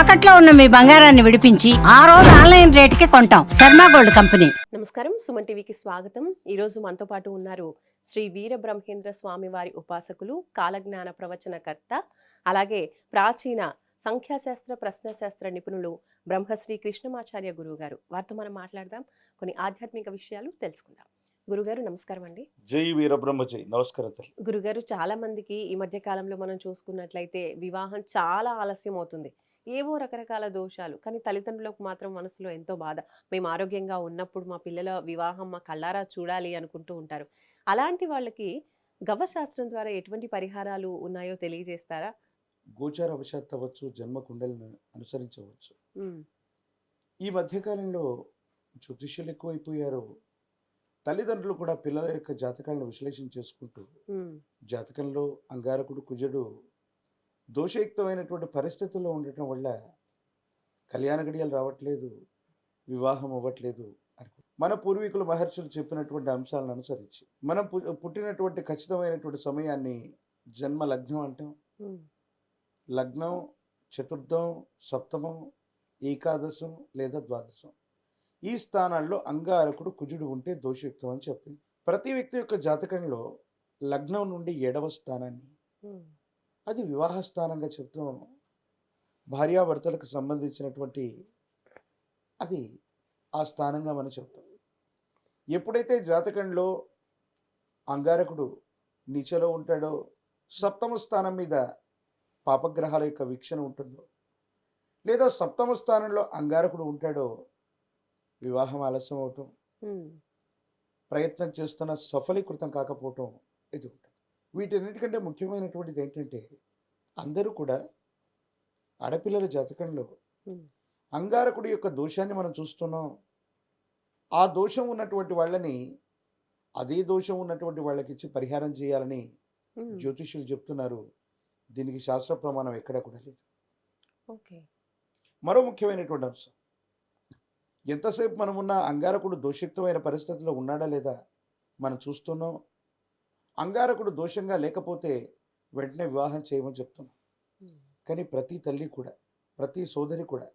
తాకట్లో ఉన్న మీ బంగారాన్ని విడిపించి ఆ రోజు ఆన్లైన్ రేటుకి కొంటాం. Sharma gold company. నమస్కారం. సుమన్ టీవీకి స్వాగతం. ఈ రోజు మనతో పాటు ఉన్నారు శ్రీ వీర బ్రహ్మేంద్ర స్వామి వారి ఉపాసకులు కాలజ్ఞాన ప్రవచనకర్త అలాగే ప్రాచీన సంఖ్యాశాస్త్ర ప్రశ్నశాస్త్ర నిపుణులు బ్రహ్మశ్రీ కృష్ణమాచార్య గురువు గారు వారితో మనం మాట్లాడదాం. కొన్ని ఆధ్యాత్మిక విషయాలు తెలుసుకుందాం. గురుగారు నమస్కారం అండి. జై వీరబ్రహ్మ జై. నమస్కారం గురుగారు చాలా మందికి ఈ మధ్య కాలంలో మనం చూసుకున్నట్లయితే వివాహం చాలా ఆలస్యం అవుతుంది ఏవో రకరకాల దోషాలు. కానీ తల్లిదండ్రులకు మాత్రం మనసులో ఎంతో బాధ. మేము ఆరోగ్యంగా ఉన్నప్పుడు మా పిల్లల వివాహం మా కళ్ళారా చూడాలి అనుకుంటూ ఉంటారు. అలాంటి వాళ్ళకి గవ్వశాస్త్రం ద్వారా ఎటువంటి పరిహారాలు ఉన్నాయో తెలియజేస్తారా? గోచార అవశాత్ అవ్వచ్చు జన్మ కుండలను అనుసరించవచ్చు. ఈ మధ్యకాలంలో జ్యోతిష్యులు ఎక్కువైపోయారు. తల్లిదండ్రులు కూడా పిల్లల యొక్క జాతకాలను విశ్లేషణ చేసుకుంటూ జాతకంలో అంగారకుడు కుజుడు దోషయుక్తమైనటువంటి పరిస్థితుల్లో ఉండటం వల్ల కళ్యాణ గడియలు రావట్లేదు వివాహం అవ్వట్లేదు అనుకో మన పూర్వీకులు మహర్షులు చెప్పినటువంటి అంశాలను అనుసరించి మనం పుట్టినటువంటి ఖచ్చితమైనటువంటి సమయాన్ని జన్మ లగ్నం అంటాం. లగ్నం చతుర్థం సప్తమం ఏకాదశం లేదా ద్వాదశం. ఈ స్థానాల్లో అంగారకుడు కుజుడు ఉంటే దోషయుక్తం అని చెప్పింది ప్రతి వ్యక్తి యొక్క జాతకంలో లగ్నం నుండి ఏడవ స్థానాన్ని అది వివాహ స్థానంగా చెప్తాం భార్యాభర్తలకు సంబంధించినటువంటి అది ఆ స్థానంగా మనం చెప్తాం. ఎప్పుడైతే జాతకంలో అంగారకుడు నీచలో ఉంటాడో సప్తమ స్థానం మీద పాపగ్రహాల యొక్క వీక్షణ ఉంటుందో లేదా సప్తమ స్థానంలో అంగారకుడు ఉంటాడో వివాహం ఆలస్యం అవటం ప్రయత్నం చేస్తున్న సఫలీకృతం కాకపోవటం ఇది ఉంటుంది. వీటన్నిటికంటే ముఖ్యమైనటువంటిది ఏంటంటే అందరూ కూడా ఆడపిల్లల జాతకంలో అంగారకుడి యొక్క దోషాన్ని మనం చూస్తున్నాం. ఆ దోషం ఉన్నటువంటి వాళ్ళని అదే దోషం ఉన్నటువంటి వాళ్ళకి ఇచ్చి పరిహారం చేయాలని జ్యోతిష్యులు చెప్తున్నారు. దీనికి శాస్త్ర ప్రమాణం ఎక్కడ కూడా లేదు. ఓకే. మరో ముఖ్యమైనటువంటి అంశం. ఎంతసేపు మనం ఉన్న అంగారకుడు దోషయుక్తమైన పరిస్థితిలో ఉన్నాడా లేదా మనం చూస్తున్నాం. అంగారకుడు దోషంగా లేకపోతే వెంటనే వివాహం చేయమని చెప్తున్నాం. ఉమ్, కానీ ప్రతి తల్లి కూడా ప్రతి సోదరి కూడా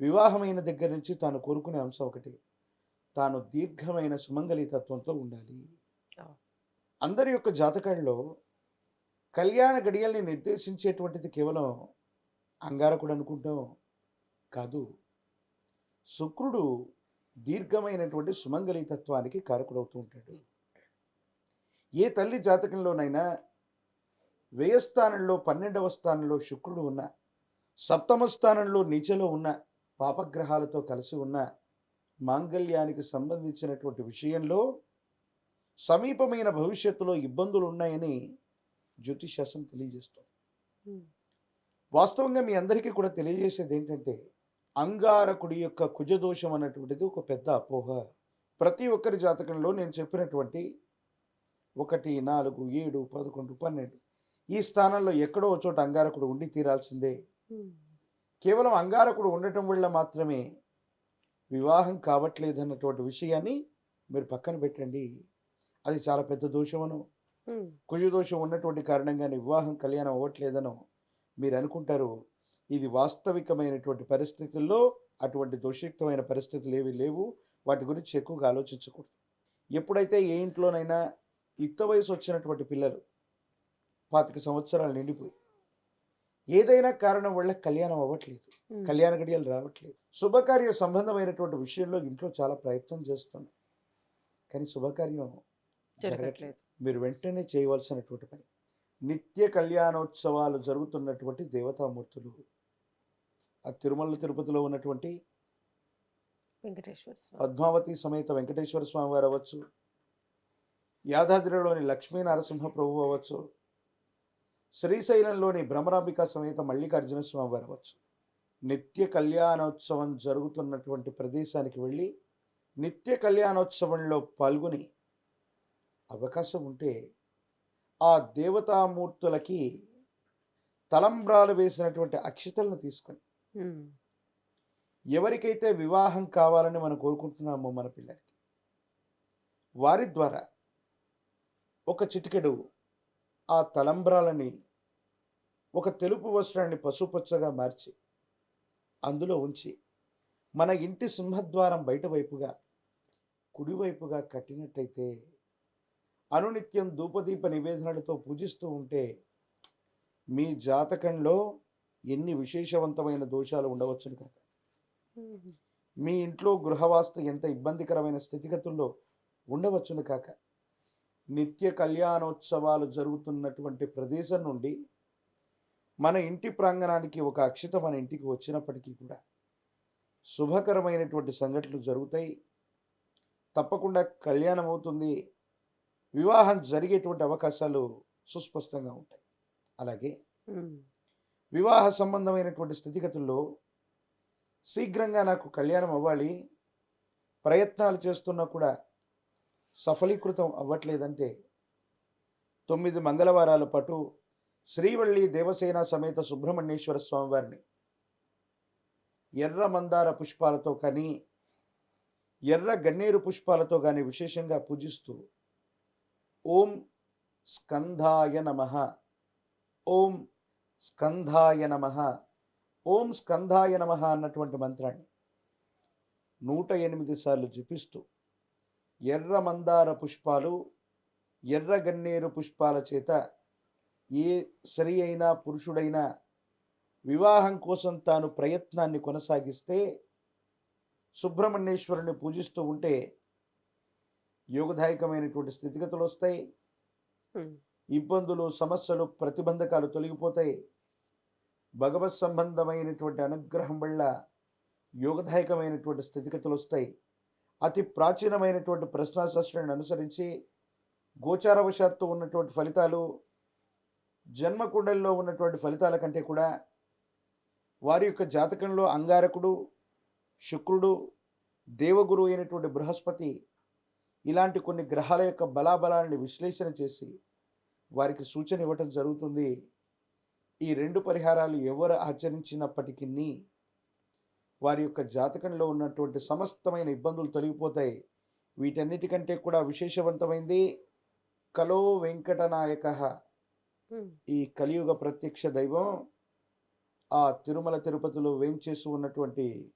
వివాహమైన దగ్గర నుంచి తాను కోరుకునే అంశం ఒకటి తాను దీర్ఘమైన సుమంగళి తత్వంతో ఉండాలి. అందరి యొక్క జాతకాల్లో కళ్యాణ గడియల్ని నిర్దేశించేటువంటిది కేవలం అంగారకుడు అనుకుంటాం కాదు. శుక్రుడు దీర్ఘమైనటువంటి సుమంగళి తత్వానికి కారకుడవుతూ ఉంటాడు. ఏ తల్లి జాతకంలోనైనా వ్యయ స్థానంలో పన్నెండవ స్థానంలో శుక్రుడు ఉన్న సప్తమ స్థానంలో నీచలో ఉన్న పాపగ్రహాలతో కలిసి ఉన్న మాంగళ్యానికి సంబంధించినటువంటి విషయంలో సమీపమైన భవిష్యత్తులో ఇబ్బందులు ఉన్నాయని జ్యోతిశాస్త్రం తెలియజేస్తుంది. ఉమ్, వాస్తవంగా మీ అందరికీ కూడా తెలియజేసేది ఏంటంటే అంగారకుడి యొక్క కుజదోషం అన్నటువంటిది ఒక పెద్ద అపోహ. ప్రతి ఒక్కరి జాతకంలో నేను చెప్పినటువంటి ఒకటి నాలుగు ఏడు పదకొండు పన్నెండు. ఈ స్థానంలో ఎక్కడో చోట అంగారకుడు ఉండి తీరాల్సిందే. కేవలం అంగారకుడు ఉండటం వల్ల మాత్రమే వివాహం కావట్లేదన్నటువంటి విషయాన్ని మీరు పక్కన పెట్టండి. అది చాలా పెద్ద దోషమను. కుజదోషం ఉన్నటువంటి కారణంగానే వివాహం కళ్యాణం అవ్వట్లేదనో మీరు అనుకుంటారు ఇది వాస్తవికమైనటువంటి పరిస్థితుల్లో అటువంటి దోషయుక్తమైన పరిస్థితులు ఏవి లేవు. వాటి గురించి ఎక్కువగా ఆలోచించకూడదు. ఎప్పుడైతే ఏ ఇంట్లోనైనా యుక్త వయసు వచ్చినటువంటి పిల్లలు పాతిక సంవత్సరాలు నిండిపోయి ఏదైనా కారణం వల్ల కళ్యాణం అవ్వట్లేదు కళ్యాణ గడియలు రావట్లేదు. శుభకార్య సంబంధమైనటువంటి విషయంలో ఇంట్లో చాలా ప్రయత్నం చేస్తున్నాం. కానీ శుభకార్యం జరగట్లేదు. మీరు వెంటనే చేయవలసినటువంటి పని. నిత్య కళ్యాణోత్సవాలు జరుగుతున్నటువంటి దేవతామూర్తులు ఆ తిరుమల తిరుపతిలో ఉన్నటువంటి వెంకటేశ్వర పద్మావతి సమేత వెంకటేశ్వర స్వామి వారు అవ్వచ్చు యాదాద్రిలోని లక్ష్మీ నరసింహ ప్రభు అవ్వచ్చు. శ్రీశైలంలోని భ్రమరాంబిక సమేత మల్లికార్జున స్వామి వారు అవ్వచ్చు. నిత్య కళ్యాణోత్సవం జరుగుతున్నటువంటి ప్రదేశానికి వెళ్ళి నిత్య కళ్యాణోత్సవంలో పాల్గొని అవకాశం ఉంటే ఆ దేవతామూర్తులకి తలంబ్రాలు వేసినటువంటి అక్షతలను తీసుకొని ఎవరికైతే వివాహం కావాలని మనం కోరుకుంటున్నామో మన పిల్లలకి వారి ద్వారా ఒక చిటికెడు ఆ తలంబ్రాలని ఒక తెలుపు వస్త్రాన్ని పసుపచ్చగా మార్చి అందులో ఉంచి మన ఇంటి సింహద్వారం బయట వైపుగా కుడివైపుగా కట్టినట్టయితే అనునిత్యం ధూపదీప నివేదనలతో పూజిస్తూ ఉంటే మీ జాతకంలో ఎన్ని విశేషవంతమైన దోషాలు ఉండవచ్చును కాక. మీ ఇంట్లో గృహవాస్తు ఎంత ఇబ్బందికరమైన స్థితిగతుల్లో ఉండవచ్చును కాక నిత్య కళ్యాణోత్సవాలు జరుగుతున్నటువంటి ప్రదేశం నుండి మన ఇంటి ప్రాంగణానికి ఒక అక్షిత మన ఇంటికి వచ్చినప్పటికీ కూడా శుభకరమైనటువంటి సంఘటనలు జరుగుతాయి. తప్పకుండా కళ్యాణం అవుతుంది. వివాహం జరిగేటువంటి అవకాశాలు సుస్పష్టంగా ఉంటాయి. అలాగే. వివాహ సంబంధమైనటువంటి స్థితిగతుల్లో శీఘ్రంగా నాకు కళ్యాణం అవ్వాలి. ప్రయత్నాలు చేస్తున్నా కూడా సఫలీకృతం అవ్వట్లేదంటే తొమ్మిది మంగళవారాల పాటు శ్రీవల్లి దేవసేన సమేత సుబ్రహ్మణ్యేశ్వర స్వామివారిని ఎర్ర మందార పుష్పాలతో కానీ ఎర్ర గన్నేరు పుష్పాలతో కానీ విశేషంగా పూజిస్తూ ఓం స్కంధాయ నమ ఓం స్కంధాయ నమ ఓం స్కంధాయ నమ అన్నటువంటి మంత్రాన్ని నూట ఎనిమిది సార్లు జపిస్తూ ఎర్ర మందార పుష్పాలు ఎర్ర గన్నేరు పుష్పాల చేత ఏ స్త్రీ అయినా పురుషుడైనా వివాహం కోసం తాను ప్రయత్నాన్ని కొనసాగిస్తే సుబ్రహ్మణ్యేశ్వరుని పూజిస్తూ ఉంటే యోగదాయకమైనటువంటి స్థితిగతులు వస్తాయి. ఇబ్బందులు సమస్యలు ప్రతిబంధకాలు తొలగిపోతాయి. భగవత్ సంబంధమైనటువంటి అనుగ్రహం వల్ల యోగదాయకమైనటువంటి స్థితిగతులు వస్తాయి. అతి ప్రాచీనమైనటువంటి ప్రశ్నాశాస్త్రాన్ని అనుసరించి గోచారవశాత్తు ఉన్నటువంటి ఫలితాలు జన్మకుండల్లో ఉన్నటువంటి ఫలితాల కంటే కూడా వారి యొక్క జాతకంలో అంగారకుడు శుక్రుడు దేవగురు అయినటువంటి బృహస్పతి ఇలాంటి కొన్ని గ్రహాల యొక్క బలాబలాన్ని విశ్లేషణ చేసి వారికి సూచన ఇవ్వటం జరుగుతుంది. ఈ రెండు పరిహారాలు ఎవరు ఆచరించినప్పటికీ వారి యొక్క జాతకంలో ఉన్నటువంటి సమస్తమైన ఇబ్బందులు తొలగిపోతాయి. వీటన్నిటికంటే కూడా విశేషవంతమైంది కలో వెంకటనాయక. ఈ కలియుగ ప్రత్యక్ష దైవం ఆ తిరుమల తిరుపతిలో వేంచేసి ఉన్నటువంటి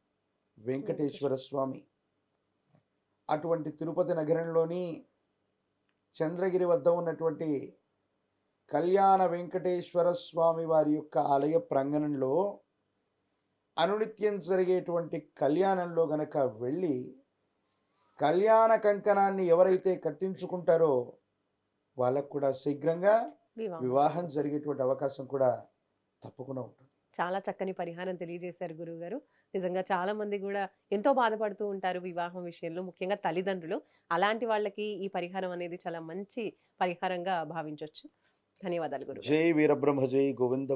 వెంకటేశ్వర. స్వామి. అటువంటి తిరుపతి నగరంలోని చంద్రగిరి వద్ద ఉన్నటువంటి కళ్యాణ వెంకటేశ్వర స్వామి వారి యొక్క ఆలయ ప్రాంగణంలో అనునిత్యం జరిగేటువంటి కళ్యాణంలో గనక వెళ్ళి కళ్యాణ కంకణాన్ని ఎవరైతే కట్టించుకుంటారో వాళ్ళకు కూడా శీఘ్రంగా వివాహం. జరిగేటువంటి అవకాశం కూడా తప్పకుండా ఉంటుంది. చాలా చక్కని పరిహారం తెలియజేశారు గురువు గారు నిజంగా చాలా మంది కూడా ఎంతో బాధపడుతూ ఉంటారు వివాహం విషయంలో ముఖ్యంగా తల్లిదండ్రులు. అలాంటి వాళ్ళకి ఈ పరిహారం అనేది చాలా మంచి పరిహారంగా భావించవచ్చు ధన్యవాదాలు గురువు జై వీరబ్రహ్మ జై గోవింద